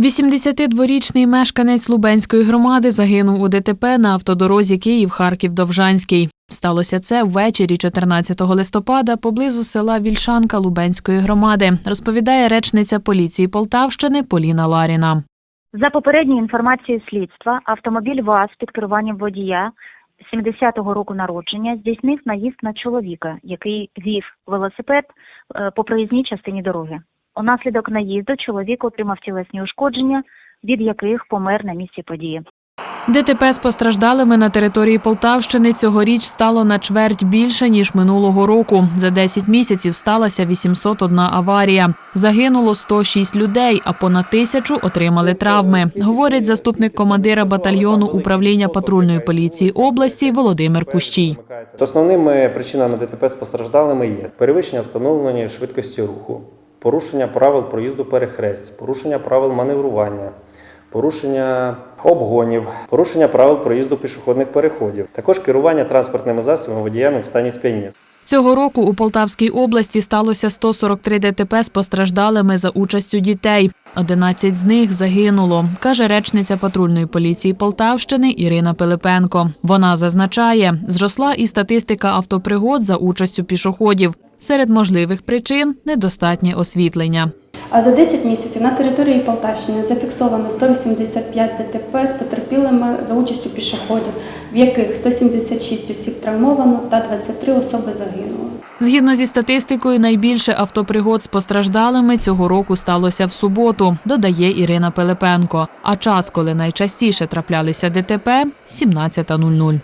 82-річний мешканець Лубенської громади загинув у ДТП на автодорозі Київ-Харків-Довжанський. Сталося це ввечері 14 листопада поблизу села Вільшанка Лубенської громади, розповідає речниця поліції Полтавщини Поліна Ларіна. За попередньою інформацією слідства, автомобіль ВАЗ під керуванням водія 70-го року народження здійснив наїзд на чоловіка, який вів велосипед е, по проїзній частині дороги. Унаслідок наїзду чоловік отримав тілесні ушкодження, від яких помер на місці події. ДТП з постраждалими на території Полтавщини цьогоріч стало на чверть більше, ніж минулого року. За 10 місяців сталася 801 аварія. Загинуло 106 людей, а понад тисячу отримали травми, говорить заступник командира батальйону управління патрульної поліції області Володимир Кущій. Основними причинами ДТП з постраждалими є перевищення встановленої швидкості руху, порушення правил проїзду перехресть, порушення правил маневрування, порушення обгонів, порушення правил проїзду пішохідних переходів, також керування транспортними засобами водіями в стані сп'яніння. Цього року у Полтавській області сталося 143 ДТП з постраждалими за участю дітей. 11 з них загинуло, каже речниця патрульної поліції Полтавщини Ірина Пилипенко. Вона зазначає, зросла і статистика автопригод за участю пішоходів. Серед можливих причин недостатнє освітлення. А за 10 місяців на території Полтавщини зафіксовано 185 ДТП з потерпілими за участю пішоходів, в яких 176 осіб травмовано та 23 особи загинули. Згідно зі статистикою, найбільше автопригод з постраждалими цього року сталося в суботу, додає Ірина Пилипенко. А час, коли найчастіше траплялися ДТП – 17.00.